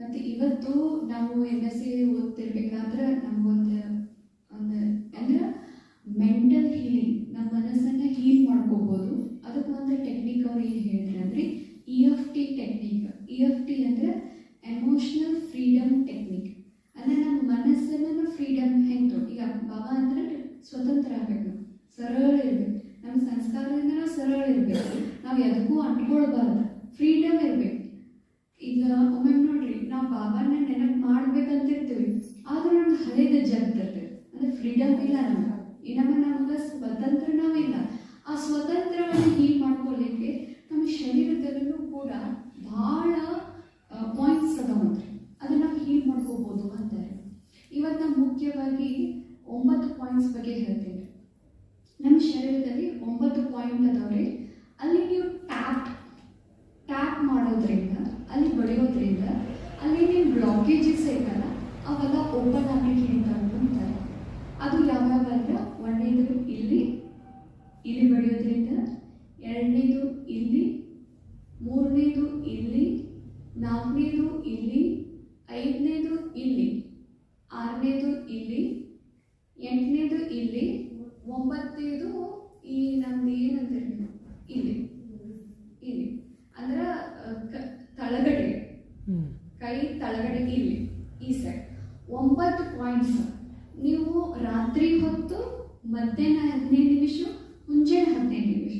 ಮತ್ತು ಇವತ್ತು ನಾವು ಎಂ ಎಸ್ ಸಿ ಓದ್ತಿರ್ಬೇಕಾದ್ರೆ ನಮಗೊಂದು ಒಂದು ಅಂದ್ರೆ ಮೆಂಟಲ್ ಹೀಲಿಂಗ್ ನಮ್ಮ ಮನಸ್ಸನ್ನ ಹೀಲ್ ಮಾಡ್ಕೋಬೋದು. ಅದಕ್ಕೆ ಒಂದು ಟೆಕ್ನಿಕ್ ಅವ್ರು ಏನು ಅಂದರೆ E F T technique E F T ಅಂದರೆ ಎಮೋಷನಲ್ ಫ್ರೀಡಮ್ ಟೆಕ್ನಿಕ್ ಅಂದರೆ ನಮ್ಮ ಮನಸ್ಸನ್ನು ಫ್ರೀಡಮ್ ಹೆಂಗೆ? ಈಗ ಬಾಬಾ ಅಂದರೆ ಸ್ವತಂತ್ರ ಆಗಬೇಕು, ಸರಳ ಇರಬೇಕು. ನಮ್ಮ ಸಂಸ್ಕಾರದಿಂದ ನಾವು ಸರಳ ಇರಬೇಕು. ನಾವು ಎದಕ್ಕೂ ಅಂಟ್ಕೊಳ್ಬಾರ್ದು. ಫ್ರೀಡಮ್ ಮಾಡ್ಬೇಕಂತಿರ್ತೀವಿ ಆದ್ರೆ ನಮ್ಗೆ ಹಳೇದ ಜಗತ್ತಿರ್ತದೆ ಅಂದ್ರೆ ಫ್ರೀಡಮ್ ಇಲ್ಲ ನಮ್ಗೆ. ಇನ್ನೊಮ್ಮೆ ನಮ್ಗೆ ಸ್ವತಂತ್ರ ನಾವಿಲ್ಲ. ಆ ಸ್ವತಂತ್ರವನ್ನು ಹೀಲ್ ಮಾಡ್ಕೊಳ್ಳಿಕ್ಕೆ ನಮ್ಮ ಶರೀರದಲ್ಲೂ ಕೂಡ ಭಾಳ ಪಾಯಿಂಟ್ಸ್ ಅದಾವಂತ್ರಿ ಅದನ್ನ ನಾವು ಹೀಲ್ ಮಾಡ್ಕೋಬೋದು ಅಂತಾರೆ ಇವತ್ತು ನಾನು ಮುಖ್ಯವಾಗಿ ಒಂಬತ್ತು ಪಾಯಿಂಟ್ಸ್ ಬಗ್ಗೆ ಹೇಳ್ತೀನಿ ನಮ್ಮ ಶರೀರದಲ್ಲಿ ಒಂಬತ್ತು ಪಾಯಿಂಟ್ ಅದಾವ್ರಿ ಅಲ್ಲಿ ನೀವು ಟ್ಯಾಪ್ ಟ್ಯಾಪ್ ಮಾಡೋದ್ರಿಂದ ಅಲ್ಲಿ ಬಡಿಯೋದ್ರಿಂದ ಅಲ್ಲಿ ಬ್ಲಾಕೇಜಸ್ ಐತಲ್ಲ ಅವೆಲ್ಲ ಓಪನ್ ಆಗಲಿಕ್ಕೆ ಅಂತ ಅಂತಾರೆ ಅದು ಯಾವಾಗ ಅಂದ್ರೆ ಇಲ್ಲಿ ಇಲ್ಲಿ ಬಡಿಯೋದ್ರಿಂದ ಎರಡನೇದು ಇಲ್ಲಿ ಮೂರನೇದು ಇಲ್ಲಿ ನಾಲ್ಕನೇದು ಇಲ್ಲಿ ಐದನೇದು ಇಲ್ಲಿ ಆರನೇದು ಇಲ್ಲಿ ಎಂಟನೇದು ಇಲ್ಲಿ ಒಂಬತ್ತನೇದು ಈ ನಮ್ದು ಏನಂತೀರಿ ನೀವು? ಇಲ್ಲಿ ಇಲ್ಲಿ ಅಂದ್ರೆ ಅಹ್, ಕ- ತಳಗಡೆ ಕೈ ತಳಗಡೆಗೆ ಇಲ್ಲಿ ಈ ಸೈಡ್ ನೀವು ರಾತ್ರಿ ಹೊತ್ತು ಮಧ್ಯಾಹ್ನ ಹದಿನೈದು ನಿಮಿಷ ಮುಂಜಾನೆ ಹದಿನೈದು ನಿಮಿಷ.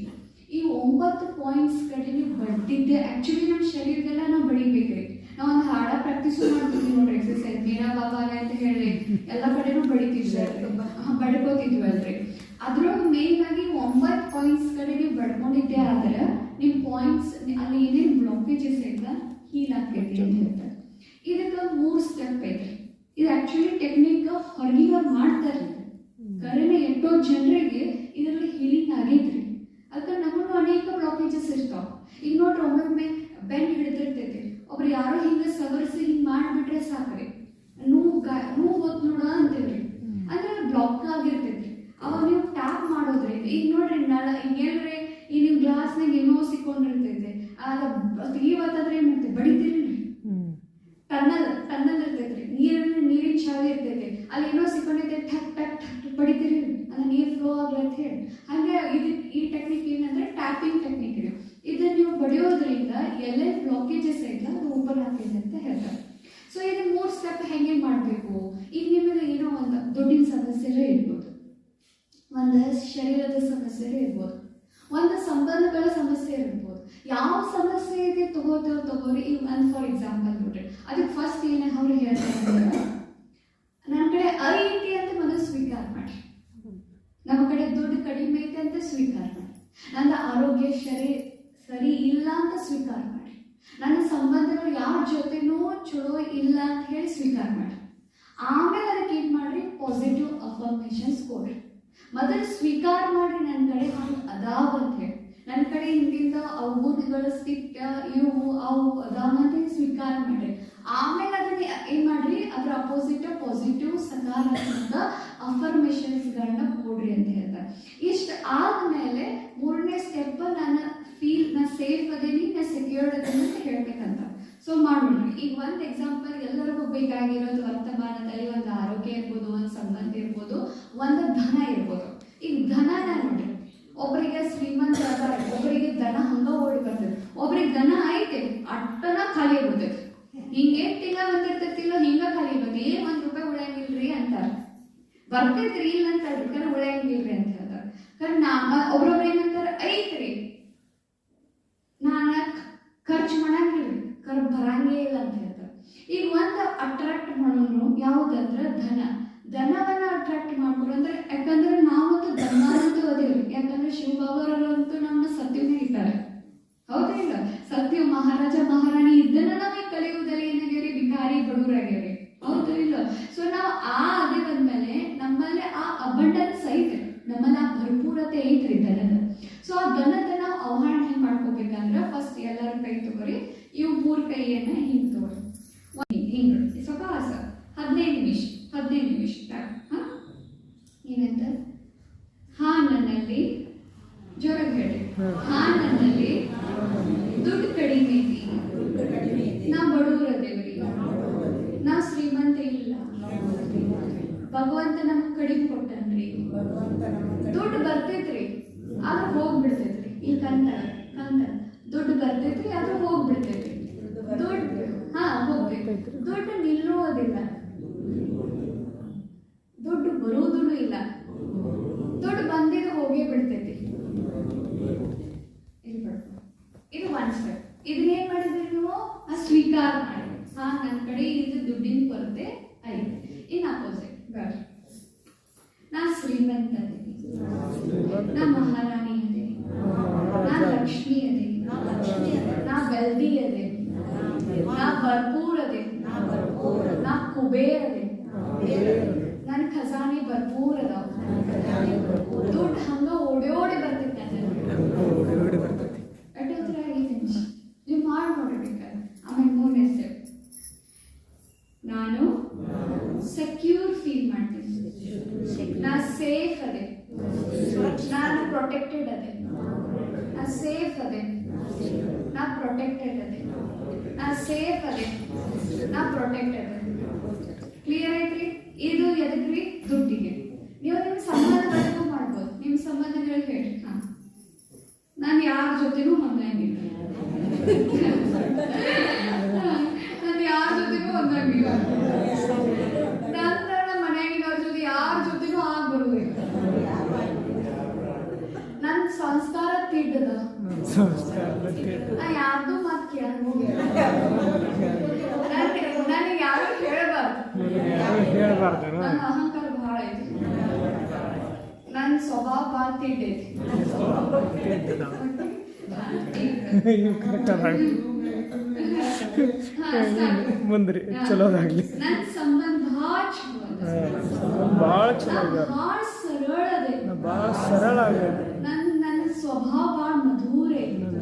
ಈ ಒಂಬತ್ತು ಪಾಯಿಂಟ್ಸ್ ಕಡೆ ನೀವು ಬಡ್ತಿದ್ದೆ ಆಕ್ಚುಲಿ ನಮ್ಮ ಶರೀರದೆಲ್ಲ ನಾವು ಬಡಿಬೇಕ್ರಿ ನಾವು ಒಂದು ಹಾಡ ಪ್ರಾಕ್ಟೀಸ್ ಮಾಡ್ತೀವಿ ನೋಡ್ರಿ ಎಕ್ಸಸೈಸ್ ಮೀರಾ ಬಾಬಾ ಅಂತ ಹೇಳಿ. ಎಲ್ಲ ಕಡೆನೂ ಬಡಿತಿದ್ವಿ ಸರ್ ಬಡ್ಕೋತಿದ್ವಿ ಅಲ್ರಿ. ಅದ್ರೊಳಗೆ ಮೇನ್ ಆಗಿ ಒಂಬತ್ತು ಪಾಯಿಂಟ್ಸ್ ಕಡೆ ನೀವು ಬಡ್ಕೊಂಡಿದ್ದೆ ಆದ್ರೆ ನಿಮ್ಮ ಪಾಯಿಂಟ್ಸ್ ಅಲ್ಲಿ ಏನೇನು ಬ್ಲಾಕೇಜಸ್ ಇಲ್ಲ ಹೀಲ್ ಆಗ್ತೈತಿ ಅಂತ ಹೇಳ್ತಾರೆ. ಇದಕ್ಕೆ ಮೂರು ಸ್ಟೆಪ್ ಐತ್ರಿ. ಇದು ಆಕ್ಚುಲಿ ಟೆಕ್ನಿಕ್ ಹೊರಗಿನ ಮಾಡ್ತಾರೆ ಕರೆನ ಎಷ್ಟೋ ಜನರಿಗೆ ಇದರಲ್ಲಿ ಹೀಲಿಂಗ್ ಆಗೈತ್ರಿ. ಅದಕ್ಕೆ ನಮಗೂ ಅನೇಕ ಬ್ಲಾಕೇಜಸ್ ಇರ್ತಾವ. ಈಗ ನೋಡ್ರಿ ಒಮ್ಮೊಮ್ಮೆ ಬೆನ್ ಹಿಡಿದಿರ್ತೈತಿ. ಒಬ್ರು ಯಾರೋ ಹಿಂಗೆ ಸವರಿಸಿ ಹಿಂಗೆ ಮಾಡಿಬಿಟ್ರೆ ಸಾಕ್ರಿ. ನೋವು ಗಾ ನೋವು ಹೊತ್ತು ನೋಡ ಅಂತೀವ್ರಿ ಅಂದ್ರೆ ಬ್ಲಾಕ್ ಆಗಿರ್ತೈತಿ. ಅವಾಗ ನೀವು ಟ್ಯಾಪ್ ಮಾಡೋದ್ರಿ. ಈಗ ನೋಡ್ರಿ ನಳ ಈಗ ಹೇಳ್ರಿ ಈ ನೀವು ಗ್ಲಾಸ್ನಾಗ ಏನೋ ಸಿಕ್ಕೊಂಡಿರ್ತೈತೆ. ಅದ ತೆಗಿವತ್ತಾದ್ರೆ ಏನ್ ಮಾಡ್ತೀವಿ ಬಡಿತೀರಿ. ತನ್ನ ಟನ್ನಲ್ ಇರ್ತೈತಿ ಅಲ್ಲಿ ಏನೋ ಸಿಕ್ಕೊಂಡೈತೆ ಟಕ್ ಟಕ್ ಟಕ್ ಬಡಿತೀರಿ. ಅದು ನೀರು ಫ್ಲೋ ಆಗಲಿ ಅಂತ ಹೇಳಿ. ಹಾಗೆ ಇದು, ಈ ಟೆಕ್ನಿಕ್ ಏನಂದ್ರೆ ಟ್ಯಾಪಿಂಗ್ ಟೆಕ್ನಿಕ್ ಇದೆ. ಇದನ್ನ ನೀವು ಬಡಿಯೋದ್ರಿಂದ ಎಲ್ಲೇ ಬ್ಲಾಕೇಜಸ್ ಐತ ಅದು ಓಪನ್ ಆಗ್ತಿದೆ ಅಂತ ಹೇಳ್ತಾರೆ. ಸೊ ಇದು ಮೂರು ಸ್ಟೆಪ್ ಹೆಂಗೆ ಮಾಡಬೇಕು? ಈಗ ನಿಮಗೆ ಏನೋ ಒಂದು ದುಡ್ಡಿನ ಸಮಸ್ಯೆ ಇರ್ಬೋದು. ಒಂದು ಶರೀರದ ಸಮಸ್ಯೆ ಇರ್ಬೋದು. ಒಂದು ಸಂಬಂಧಗಳ ಸಮಸ್ಯೆ ಇರ್ಬೋದು. ಯಾವ ಸಮಸ್ಯೆ ಇದೆ ತಗೋತೇವೆ ತಗೋರಿ. ಈಗ ಒಂದು ಫಾರ್ ಎಕ್ಸಾಂಪಲ್ ನೋಡ್ರಿ. ಅದಕ್ಕೆ ಫಸ್ಟ್ ಏನೇ ಅವ್ರು ಹೇಳ್ತಾರೆ ನನ್ನ ಕಡೆ ಐತಿ ಅಂತ ಮೊದಲು ಸ್ವೀಕಾರ ಮಾಡಿ ನಮ್ಮ ಕಡೆ ದುಡ್ಡು ಕಡಿಮೆ ಐತೆ ಅಂತ ಸ್ವೀಕಾರ ಮಾಡಿ. ನನ್ನ ಆರೋಗ್ಯ ಸರಿ ಸರಿ ಇಲ್ಲ ಅಂತ ಸ್ವೀಕಾರ ಮಾಡಿ. ನನ್ನ ಸಂಬಂಧಗಳು ಯಾರ ಜೊತೆನೂ ಚಲೋ ಇಲ್ಲ ಅಂತ ಹೇಳಿ ಸ್ವೀಕಾರ ಮಾಡಿ. ಆಮೇಲೆ ಅದಕ್ಕೆ ಏನು ಮಾಡ್ರಿ? ಪಾಸಿಟಿವ್ ಅಫರ್ಮೇಷನ್ಸ್ ಕೊಡ್ರಿ. ಮೊದಲು ಸ್ವೀಕಾರ ಮಾಡ್ರಿ ನನ್ನ ಕಡೆ ಹಂಗೆ ಅದಾವ ಅಂತ ಹೇಳಿ. ನನ್ನ ಕಡೆ ಹಿಂದಿಂದ ಅವಗುಣಗಳು ಸಿಟ್ಟ ಇವು, ಅವು, ಅದಾವ ಅಂತ ಸ್ವೀಕಾರ ಮಾಡ್ರಿ. ಆಮೇಲೆ ಅದನ್ನ ಏನು ಮಾಡ್ರಿ? ಅದ್ರ ಅಪೋಸಿಟ್ ಪಾಸಿಟಿವ್ ಸಕಾರಾತ್ಮಕ ಅಫರ್ಮೇಷನ್ಸ್ಗಳನ್ನ ಕೊಡ್ರಿ ಅಂತ ಹೇಳ್ತಾರೆ. ಇಷ್ಟು ಆದ್ಮೇಲೆ ಮೂರನೇ ಸ್ಟೆಪ್ ನನ್ನ ಫೀಲ್ ನಾ ಸೇಫ್ ಅದೇನಿ ನಾ ಸೆಕ್ಯೂರ್ಡ್ ಅದೇನಿ ಅಂತ ಹೇಳ್ಬೇಕಂತ. ಸೊ ಮಾಡೋಣ ಈಗ ಒಂದು ಎಕ್ಸಾಂಪಲ್ ಎಲ್ಲರಿಗೂ ಬೇಕಾಗಿರೋದು ವರ್ತಮಾನದಲ್ಲಿ ಒಂದು ಆರೋಗ್ಯ ಇರ್ಬೋದು, ಒಂದು ಸಂಬಂಧ ಇರ್ಬೋದು, ಒಂದು ಧನ ಇರ್ಬೋದು. ಈಗ ಧನನ ನೋಡ್ರಿ. ಒಬ್ಬರಿಗೆ ಶ್ರೀಮಂತ ಒಬ್ಬರಿಗೆ ದನ ಹಂಗ ಓಡಿ ಬರ್ತದೆ. ಒಬ್ರಿಗೆ ದನ ಐತೆ, ಅಟ್ಟನ ಖಾಲಿ ಇರ್ಬೋದು ಹಿಂಗೆ ತಿಂಗಳ ಬಂದಿರ್ತೈತಿಲ್ಲ ಹಿಂಗ ಖಾಲಿ ಇರ್ಬೋದು ಏನ್ ಒಂದ್ ರೂಪಾಯಿ ಉಳಿಯಂಗಿಲ್ರಿ ಅಂತಾರ. ಬರ್ತೈತ್ರಿ ಇಲ್ಲ ಅಂತ ಹೇಳ್ರಿ ಉಳಿಯಂಗಿಲ್ರಿ ಅಂತ ಹೇಳ್ತಾರೆ. ನಾ ಒಬ್ರೊಬ್ರು ಏನಂತಾರ, ಐತ್ರಿ, ನಾನ ಖರ್ಚು ಮಾಡಂಗಿಲ್ರಿ ಕರ್ ಬರಂಗೇ ಇಲ್ಲ ಅಂತ ಹೇಳ್ತಾರೆ. ಈಗ ಒಂದು ಅಟ್ರಾಕ್ಟ್ ಮಾಡೋನು ಯಾವುದಂದ್ರೆ ಧನ. ಧನವನ್ನ ಅಟ್ರಾಕ್ಟ್ ಮಾಡ್ಬೋದು ಅಂದ್ರೆ, ಯಾಕಂದ್ರೆ ನಾವಂತೂ ಧನ ಅಂತ ಓದಿವ್ರಿ ಯಾಕಂದ್ರೆ ಶಿವಬಾಬರಲ್ಲಂತೂ ನಮ್ಮ ಸತ್ಯನೇ ಇದ್ದಾರೆ ಹೌದಿಲ್ಲ ಸತ್ಯ ಮಹಾರಾಜ ಮಹಾರಾಣಿ ಇದನ್ನ ನಾವೇ ಕಲಿಯುವುದಲ್ಲಿ ಏನಾಗ್ಯಾರಿ ಭಿಕಾರಿ ಬಡವರಾಗ್ಯಾರಿ ಹೌದು ಇಲ್ಲ ಸೊ ನಾವು ಆ ಮತ್ತೆ ಐತ್ರಿ ದನದ ಸೊ ಆ ದನದನ್ನ ಅವಹಾರಣೆ ಹೆಂಗ್ ಮಾಡ್ಕೋಬೇಕಂದ್ರ ಫಸ್ಟ್ ಎಲ್ಲರ ಕೈ ತಗೋರಿ, ಇವು ಮೂರ್ ಕೈಯನ್ನ ಹಿಂಗೆ ತಗೋರಿ. ಹಿಂಗೆ ಸ್ವಲ್ಪ ಹಸ, ಹದಿನೈದು ನಿಮಿಷ ಹದಿನೈದು ನಿಮಿಷ, ಹಾಂ? ಏನಂತ? ಹಾ ನನ್ನಲ್ಲಿ ಜ್ವರ ಹೇಳಿ ಹಾ ನನ್ನಲ್ಲಿ ದುಡ್ಡು ಕಡಿಮೆ ಐತಿ ನಾ ಬಡವರ ದೇವರಿ. ನಾ ಶ್ರೀಮಂತ ಇಲ್ಲ. ಭಗವಂತ ನಮ್ಗೆ ಕಡಿಮೆ ಕೊಟ್ಟನ್ರಿ. ಭಗವಂತ ನಾ ಶ್ರೀಮಂತ ನಾ ಮಹಾರಾಣಿ ಅದೇ ನಾ ಲಕ್ಷ್ಮಿ ಅದೇ ನಾ ವೆಲ್ದಿ ಅದೇ ನಾ ಭರ್ಪೂರ್ ಅದೇ ನಾ ಕುಬೇರ್ ಅದೇ ನನ್ನ ಖಜಾನೆ ಭರ್ಪೂರ್ ಅದಾವ ದುಡ್ಡು ಹಂಗ ಓಡೋಡಿ ಬರ್ತೈತೆ ಓಡಿ ಬರ್ತೈತಿ ಅಟ್ ಹತ್ರ ಐದು ನಿಮಿಷ ನೀವು ಮಾಡಿ ನೋಡ್ಬೇಕಾದ್ರೆ. ಆಮೇಲೆ ಮೂರನೇ ಸ್ಟೆಪ್ ನಾನು ಸೆಕ್ಯೂರ್ ಫೀಲ್ ಮಾಡ್ತೀನಿ ನಾ ಸೇಫ್ ಅದೇ ನಾನು ಪ್ರೊಟೆಕ್ಟೆಡ್ ಅದೇ ನಾ ಸೇಫ್ ಅದೇ ನಾ ಪ್ರೊಟೆಕ್ಟೆಡ್ ಅದೇ ನಾ ಸೇಫ್ ಅದೇ ನಾ ಪ್ರೊಟೆಕ್ಟೆಡ್ ಅದೇ ಕ್ಲಿಯರ್ ಐತ್ರಿ ಇದು ಎದಕ್ರಿ ದುಡ್ಡಿಗೆ ನೀವು ನಿಮ್ಮ ಸಂಬಂಧಗಳಿಗೂ ಮಾಡ್ಬೋದು ನಿಮ್ಮ ಸಂಬಂಧಗಳಿಗೆ ಹೇಳಿ ಹಾ ನಾನು ಯಾರ ಜೊತೆನೂ ಹೊಂದಂಗಿಲ್ಲ ನಾನು ಯಾರ ಜೊತೆನೂ ಹೊಂದಂಗಿಲ್ಲ ನಂತರ ನಮ್ಮ ಮನೆಯಾಗಿನವ್ರ ಜೊತೆ ಯಾರ ಜೊತೆನೂ ಆಗ ಬರುವುದಿಲ್ಲ ನನ್ನ ಸಂಸ್ಕಾರ ತಿಡ್ಡದ ಸಂಸ್ಕಾರ ನಾ ಯಾರ್ದು ಮಾತು ನನಗೆ ಯಾರು ನನ್ನ ಅಹಂಕಾರ ಬಹಳ ಐತಿ ನನ್ನ ಸ್ವಭಾವ ಭಾಳ. ಮುಂದ್ರಿ ಚಲೋದಾಗ್ಲಿ. ನನ್ನ ಸಂಬಂಧ ಭಾಳ ಚಲೋ. ಭಾಳ ಚಲೋ ಭಾಳ ಸರಳ ಆಗ್ಯದ ನನ್ನ ನನ್ನ ಸ್ವಭಾವ ಭಾಳ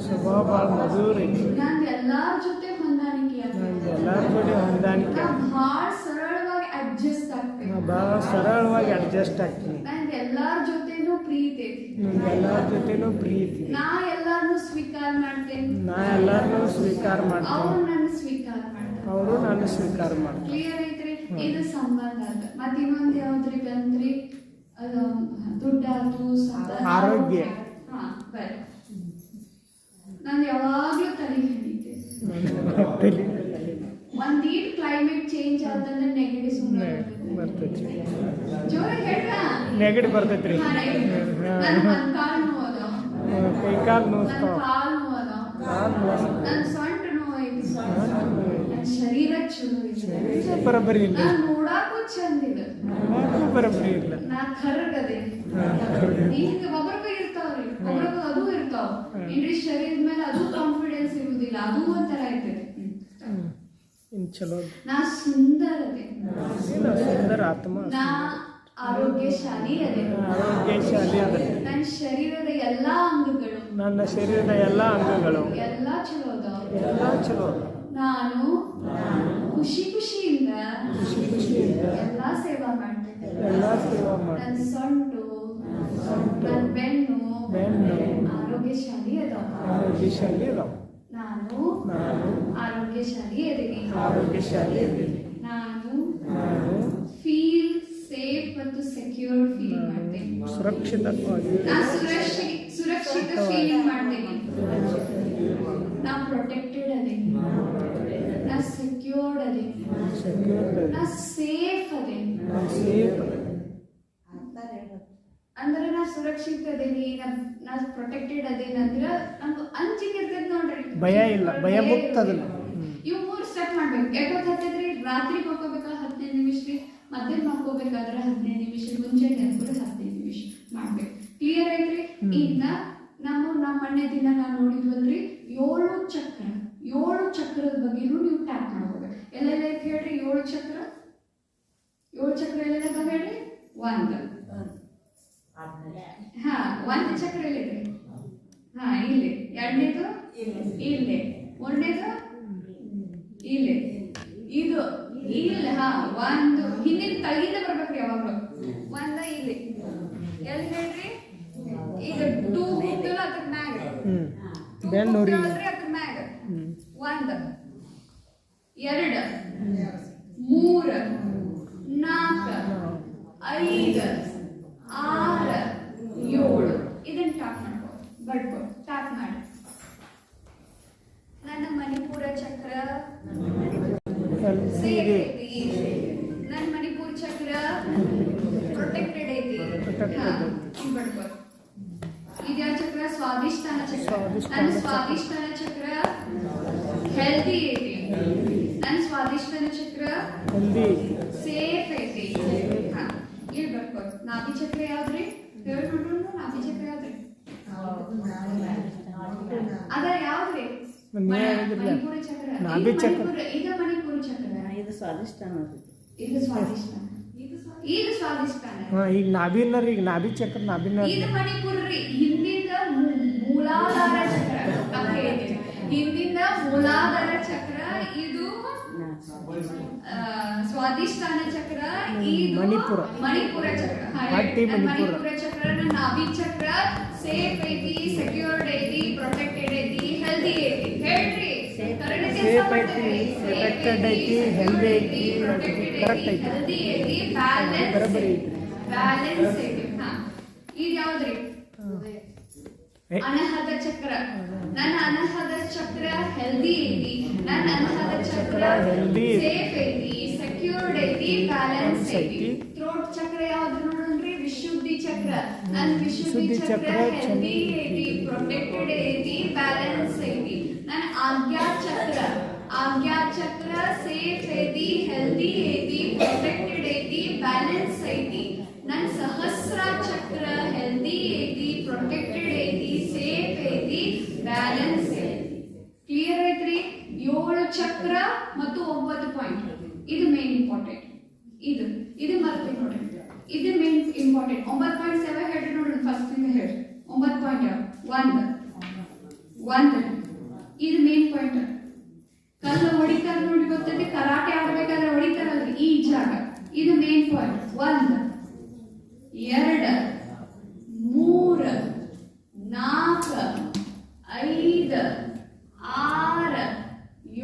ಸ್ವಭಾವ ಮಧುರ. ನಂದು ಎಲ್ಲಾರ ಜೊತೆ ಹೊಂದಾಣಿಕೆ ಆಗ್ತೈತಿ. ನಂಗೆ ಎಲ್ಲಾರ ಜೊತೆ ಹೊಂದಾಣಿಕೆ ಬಹಳ ಭಾಳ ಸರಳವಾಗಿ ಅಡ್ಜಸ್ಟ್ ಆಗ್ತೀನಿ ಬಹಳ ಸರಳವಾಗಿ ಅಡ್ಜಸ್ಟ್ ಆಗ್ತೀನಿ ನಂದು ಎಲ್ಲಾರ ಜೊತೆನೂ ಪ್ರೀತಿ ಎಲ್ಲಾರ ಜೊತೆನೂ ಪ್ರೀತಿ ನಾ ಎಲ್ಲಾರನ್ನೂ ಸ್ವೀಕಾರ ಮಾಡ್ತೇನೆ. ನಾ ಎಲ್ಲಾರನ್ನೂ ಸ್ವೀಕಾರ ಅವ್ರು ಅವರು ನನ್ನ ಸ್ವೀಕಾರ ಮಾಡ್ತಾರೆ. ಅವರು ನಾನು ಸ್ವೀಕಾರ ಮಾಡ್ತಾರೆ. ಕ್ಲಿಯರ್ ಐತ್ರಿ? ಇದು ಸಂಬಂಧ ಅಂತ. ಮತ್ತೆ ಇನ್ನೊಂದು ಯಾವ್ದ್ರಿ ಬಂದ್ರಿ ದುಡ್ಡಾತು ಆರೋಗ್ಯ. ಹಾ ಬರ್ರಿ ನಾನು ಯಾವಾಗ್ಲೂ ತಲೆ ಹೇಳಿದ್ದೆ ಒಂದೀಟ್ ಕ್ಲೈಮೇಟ್ ಚೇಂಜ್ ಆದ್ರೆ ನೆಗಡಿ ಸುಮ್ಮನೆ ಬರ್ತೈತಿ. ಜೋರಾಗಿ ಹೇಳ್ರ ನೆಗಡಿ ಬರ್ತೈತ್ರಿ. ರೀ ನೆಗಡಿ. ನನ್ ಒಂದ್ ಕಾಲ್ ನೋವು ಅದಾವ. ಕೈ ಕಾಲು ನೋವು. ನನ್ನ ಸೊಂಟ ನೋವು ಶರೀರ ಚಲೋ ಬರಬರಿ ಇಲ್ಲ. ನೋಡಾಕು ಚಂದ ಇದೆ ಬರಬರಿ ಇಲ್ಲ. ನಾ ಕರ್ಗದೆ. ಈಗ ಒಬ್ರಿಗೂ ಇರ್ತಾವ್ರಿ. ಒಬ್ರಿಗೂ ಇಡೀ ಶರೀರದ ಮೇಲೆ ಅದು ಕಾನ್ಫಿಡೆನ್ಸ್ ಇರುವುದಿಲ್ಲ ಅದು ಒಂಥರ ಇರ್ತದೆ. ಇನ್ ಚಲೋ ನಾ ಸುಂದರತೆ ಸುಂದರ ಆತ್ಮ. ನಾ ಆರೋಗ್ಯಶಾಲಿ ಅದೇ. ಆರೋಗ್ಯಶಾಲಿ ಅದ. ನನ್ನ ಶರೀರದ ಎಲ್ಲಾ ಅಂಗಗಳು. ನನ್ನ ಶರೀರದ ಎಲ್ಲಾ ಅಂಗಗಳು. ಎಲ್ಲಾ ಚಲೋ ಅದಾವ. ಎಲ್ಲ ಚಲೋ ನಾನು ಖುಷಿ ಖುಷಿಯಿಂದ ಖುಷಿ ಖುಷಿಯಿಂದ ಎಲ್ಲಾ ಸೇವಾ ಮಾಡ್ತೇನೆ ಎಲ್ಲಾ ಸೇವಾ ಮಾಡ್ತೇನೆ ನನ್ನ ಸೊಂಟು ನನ್ನ ಬೆನ್ನು ಬೆನ್ನು ಆರೋಗ್ಯಶಾಲಿ ಅದಾವ. ಆರೋಗ್ಯಶಾಲಿ ಅದಾವ. ನಾನು ನಾನು ಆರೋಗ್ಯಶಾಲಿ ಅದೀನಿ ಆರೋಗ್ಯಶಾಲಿ ಅದೇನಿ. ನಾನು ನಾನು ಫೀಲ್ ಸೇಫ್ ಮತ್ತು ಸೆಕ್ಯೂರ್ ಫೀಲ್ ಮಾಡ್ತೇನೆ. ಸುರಕ್ಷಿತವಾಗಿ ನಾ ಸುರಕ್ಷಿತ ಸುರಕ್ಷಿತ ಫೀಲಿಂಗ್ ಮಾಡ್ತೇನೆ. ನಾ ಪ್ರೊಟೆಕ್ಟೆಡ್ ಅದೇನಿ ನಾ ಸೆಕ್ಯೂರ್ಡ್ ಅದೇನಿ ಸೆಕ್ಯೂರ್ಡ್ ನಾ ಸೇಫ್ ಅದೇ. ನಾನು ಸೇಫ್ ಅಂದ್ರೆ ನಾ ಸುರಕ್ಷಿತ ಅದೇನಿ ನಾ ಪ್ರೊಟೆಕ್ಟೆಡ್ ಅದೇನಿ ಅಂದ್ರೆ ನಮ್ಗೆ ಅಂಜಿಕೆ ಇರ್ತೈತಿ ನೋಡ್ರಿ. ಭಯ ಇಲ್ಲ, ಭಯ ಮುಕ್ತ ಅದನ್ನ. ಇವು ಮೂರು ಸ್ಟೆಪ್ ಮಾಡ್ಬೇಕು. ಎಷ್ಟೊತ್ತು ಹತ್ತೈತ್ರಿ ರಾತ್ರಿ ಮಕ್ಕೋಬೇಕಾ ಹದಿನೈದು ನಿಮಿಷ ರೀ ಮಧ್ಯಾಹ್ನ ಮಕ್ಕೋಬೇಕಾದ್ರೆ ಹದಿನೈದು ನಿಮಿಷ ಮುಂಜಾನೆ ಅಂದ್ರೆ ಹದಿನೈದು ನಿಮಿಷ ಮಾಡ್ಬೇಕು. ಕ್ಲಿಯರ್ ಐತ್ರಿ. ಈಗ ನಮ್ಮ ನಮ್ಮ ಮನೆ ದಿನ ನಾವು ನೋಡಿದ್ವಲ್ರಿ? ಏಳು ಚಕ್ರ ಏಳು ಚಕ್ರದ ಬಗ್ಗೆನೂ ನೀವು ಟ್ಯಾಪ್ ಮಾಡ್ಕೋಬೇಕು. ಎಲ್ಲೆಲ್ಲ ಐತಿ ಹೇಳ್ರಿ? ಏಳು ಚಕ್ರ? ಏಳು ಚಕ್ರ ಎಲ್ಲೆಲ್ಲ ಹೇಳ್ರಿ? ಒಂದು. ಹಾ ಒಂದು ಚಕ್ರ ಇಲ್ಲಿದೆ ಹಾ ಇಲ್ಲಿ ಎರಡನೇದು? ಇಲ್ಲಿ ಮೂರನೇದು? ಇಲ್ಲಿ ಇದು ಇಲ್ಲ ಹಾ ಒಂದು ಹಿಂದಿನ ತಳಗಿಂದ ಬರ್ಬೇಕ್ರಿ ಯಾವಾಗ್ಲೂ. ಒಂದ ಇಲ್ಲಿ. ಎಲ್ಲಿ ಹೇಳ್ರಿ? ಈಗ ಟೂ ಹೋಗ್ತಿಲ್ಲ ಅದ್ರ ಮ್ಯಾಗ. ಅದ್ರ ಮ್ಯಾಗ. ಒಂದ ಎರಡ ಮೂರ್ ನಾಲ್ಕ ಐದು ಆರು ಏಳು. ಇದನ್ನ ಟ್ಯಾಪ್ ಮಾಡ್ಕೊ. ಬಡ್ಕೊ ಟ್ಯಾಪ್ ಮಾಡಿ. ನನ್ನ ಮಣಿಪುರ ಚಕ್ರ. ಸೇಫ್ ಐತಿ ನನ್ನ ಮಣಿಪುರ ಚಕ್ರ. ಪ್ರೊಟೆಕ್ಟೆಡ್ ಐತಿ. ಬಡ್ಕೊ ಇದ್ಯಾವ ಚಕ್ರ ಸ್ವಾದಿಷ್ಟಾನ ಚಕ್ರ ಸ್ವಾದಿಷ್ಟಾನ ನನ್ನ ಚಕ್ರ. ಸ್ವಾದಿಷ್ಟಾನ ಚಕ್ರ ಹೆಲ್ದಿ ಐತಿ ನನ್ನ ಸ್ವಾದಿಷ್ಟಾನ ಚಕ್ರ ಹೆಲ್ದಿ ಸೇಫ್ ಐತಿ ಹಾ ಇಲ್ಲಿ ಬರ್ಕೊ ನಾಭಿ ಚಕ್ರ ಯಾವ್ದ್ರಿ ಹೇಳ್ಬಿಟ್ರು ನಾಭಿ ಚಕ್ರ ಯಾವ್ದ್ರಿ ಅದ ಯಾವ್ದ್ರಿ ನೀವ್ ಮಣ- ಹೇಳಿದ್ರಲ್ಲ. ಮಣಿಪುರ ಚಕ್ರ ನಾಭಿ ಚಕ್ರ. ಇದು ಮಣಿಪುರ ಚಕ್ರ. ಇದು ಸ್ವಾದಿಷ್ಟ ನೋಡ್ರಿ ಇದು ಸ್ವಾದಿಷ್ಟಾನ ಇದು ಸ್ವಾದಿಷ್ಟಾನ ಹಾ ಈಗ ನಾಭಿನ ಈಗ ನಾಭಿ ಚಕ್ರ ನಾಭಿನ ಇದು ಮಣಿಪುರ ರೀ. ಹಿಂದಿಂದ ಮೂಲಾಧಾರ ಚಕ್ರ. ಹಿಂದಿಂದ ಮೂಲಾಧಾರ ಚಕ್ರ ಇದು ಆ, ಚಕ್ರ ಇದು ಮಣಿಪುರ. ಮಣಿಪುರ ಚಕ್ರ. ಹಟ್ಟಿ ಮಣಿಪುರ. ಮಣಿಪುರ ಚಕ್ರ. ನನ್ನ ನಾಭಿ ಚಕ್ರ ಸೇಫ್ ಐತಿ ಸೆಕ್ಯೂರ್ಡ್ ಐತಿ ಪ್ರೊಟೆಕ್ಟೆಡ್ ಐತಿ ಹೆಲ್ದಿ ಐತಿ ಹೇಳ್ರಿ. ಕರೆಕ್ಟ್ Safe ಮಾಡ್ತೀರಿ. ಐತಿ, protected ಐತಿ, ಬ್ಯಾಲೆನ್ಸ್ ಬರೋಬ್ಬರಿ ಐತಿ. ಬ್ಯಾಲೆನ್ಸ್ ಐತಿ ಹಾ. ಇದು ಯಾವ್ದ್ರಿ? ಅನಹದ ಚಕ್ರ. ನನ್ನ ಅನಹದ ಚಕ್ರ ಹೆಲ್ದಿ ಐತಿ. ನನ್ನ ಅನಹದ ಚಕ್ರ ಸೇಫ್ ಐತಿ. ಸೆಕ್ಯೂರ್ಡ್ ಐತಿ ಬ್ಯಾಲೆನ್ಸ್ ಐತಿ ಐತಿ. ಥ್ರೋಟ್ ಚಕ್ರ ಯಾವ್ದು ನೋಡ್ರಿ ವಿಶುದ್ಧಿ ಚಕ್ರ ನನ್ನ ವಿಶುದ್ಧಿ ವಿಶುದ್ಧಿ ಚಕ್ರ ಹೆಲ್ದಿ ಐತಿ ಪ್ರೊಟೆಕ್ಟೆಡ್ ಐತಿ ಬ್ಯಾಲೆನ್ಸ್ ಐತಿ ನನ್ನ ಆಜ್ಞಾ ಚಕ್ರ ಆಜ್ಞಾ ಚಕ್ರ ಸೇಫ್ ಐತಿ ಹೆಲ್ದಿ ಐತಿ ಪ್ರೊಟೆಕ್ಟೆಡ್ ಐತಿ ಬ್ಯಾಲೆನ್ಸ್ ಐತಿ ನನ್ನ ಸಹಸ್ರ ಚಕ್ರ ಹೆಲ್ದಿ ಐತಿ ಪ್ರೊಟೆಕ್ಟೆಡ್ ಐತಿ ಸೇಫ್ ಐತಿ ಬ್ಯಾಲೆನ್ಸ್ ಐತಿ ಕ್ಲಿಯರ್ ಐತ್ರಿ? ಏಳು ಚಕ್ರ ಮತ್ತು ಒಂಬತ್ತು ಪಾಯಿಂಟ್ ಇದು ಮೇನ್ ಇಂಪಾರ್ಟೆಂಟ್ ಇದು ಇದು ಮರ್ತಿ ನೋಡ್ರಿ ಇದು ಮೇನ್ ಇಂಪಾರ್ಟೆಂಟ್ ಒಂಬತ್ತು ಪಾಯಿಂಟ್ ಸೆವೆನ್ ಹೇಳ್ರಿ ನೋಡ್ರಿ ಫಸ್ಟ್ ಇಂದ ಹೇಳ್ರಿ ಒಂಬತ್ತು ಪಾಯಿಂಟ್ ಒಂದು ಒಂದು ಇದು ಮೇನ್ ಪಾಯಿಂಟ್ ಕಲ್ಲು ಹೊಡಿತಾರೆ ನೋಡಿ ಗೊತ್ತೈತಿ ಕರಾಟೆ ಆಡ್ಬೇಕಾದ್ರೆ ಹೊಡಿತಾರಲ್ರಿ ಈ ಜಾಗ ಇದು ಮೇನ್ ಪಾಯಿಂಟ್ ಒಂದು ಎರಡು ಮೂರ ನಾಲ್ಕು ಐದು ಆರು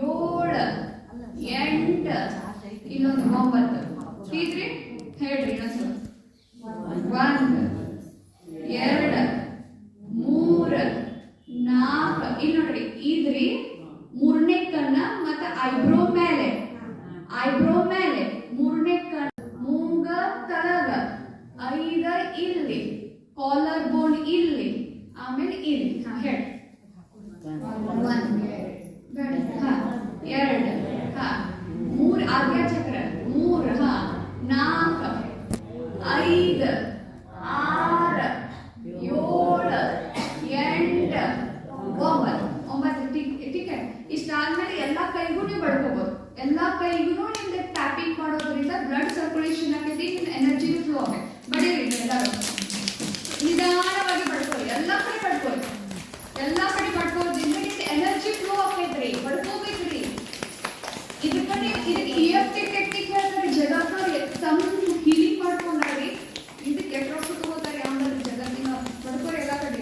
ಏಳು ಎಂಟು ಇನ್ನೊಂದು ಒಂಬತ್ತು ತಿಳಿದ್ರಿ ಹೇಳ್ರಿ ಇನ್ನೊಂದ್ಸಲ ಒಂದು ಎರಡು ಮೂರ ನಾಲ್ಕು ಇಲ್ಲಿ ನೋಡ್ರಿ ಇದ್ರಿ ಮೂರನೇ ಕಣ್ಣ ಮತ್ತೆ ಐಬ್ರೋ ಮೇಲೆ ಐಬ್ರೋ ಮೇಲೆ ಮೂರನೇ ಕಣ್ಣ ಮೂಗ ತಳಗ ಐದ ಇಲ್ಲಿ ಕಾಲರ್ ಬೋನ್ ಇಲ್ಲಿ ಆಮೇಲೆ ಇಲ್ಲಿ ಹಾ ಹೇಳಿ ಒಂದು ಹಾ ಎರಡು ಹಾ, ಮೂರ್ ಆಜ್ಞಾ ಚಕ್ರ ಮೂರ್, ಹಾ, ನಾಲ್ಕು ಐದು, ಆರು, ಏಳು, ಎಂಟು, ಒಂಬತ್ತು. ಒಂಬತ್ತು ಟಿಕೆಟ್ ಇಷ್ಟಾದ್ಮೇಲೆ ಎಲ್ಲಾ ಕೈಗೂ ನೀವು ಬಡ್ಕೋಬಹುದು ಎಲ್ಲಾ ಕೈಗೂ ನಿಮ್ಗೆ ಟ್ಯಾಪಿಂಗ್ ಮಾಡೋದ್ರಿಂದ ಬ್ಲಡ್ ಸರ್ಕ್ಯುಲೇಷನ್ ಆಗೈತಿ ನಿಮ್ ಎನರ್ಜಿ ಫ್ಲೋ ಆಗೈತಿ ಬಡೀರಿ ಎಲ್ಲರೂ. ನಿಧಾನವಾಗಿ ಬಡ್ಕೊಳ್ಳಿ. ಎಲ್ಲ ಕಡೆ ಬಡ್ಕೊಳ್ಳಿ. ಎಲ್ಲ ಕಡೆ ಬಡ್ಕೊಳ್ಳೋದ್ರಿಂದ ನಿಮ್ಗೆ ಎನರ್ಜಿ ಫ್ಲೋ ಆಗ್ತೈತ್ರಿ ಬಡ್ಕೋಬೇಕ್ರಿ ಇದಕ್ಕೆ ಇದಕ್ಕೆ ಇ ಎಫ್ ಟಿ ಟೆಕ್ನಿಕ್ ಹೇಳ್ತಾರೆ ಜಗತ್ತವ್ರು ಸಮ್ ಹೀಲಿಂಗ್ ಮಾಡ್ಕೊಂಡ್ರಿ ಇದಕ್ಕೆ ರೊಕ್ಕ ತಗೋತಾರೆ ಜಗತ್ತಿನ ಬಡ್ಕೋರಿ ಎಲ್ಲ ಕಡೆ.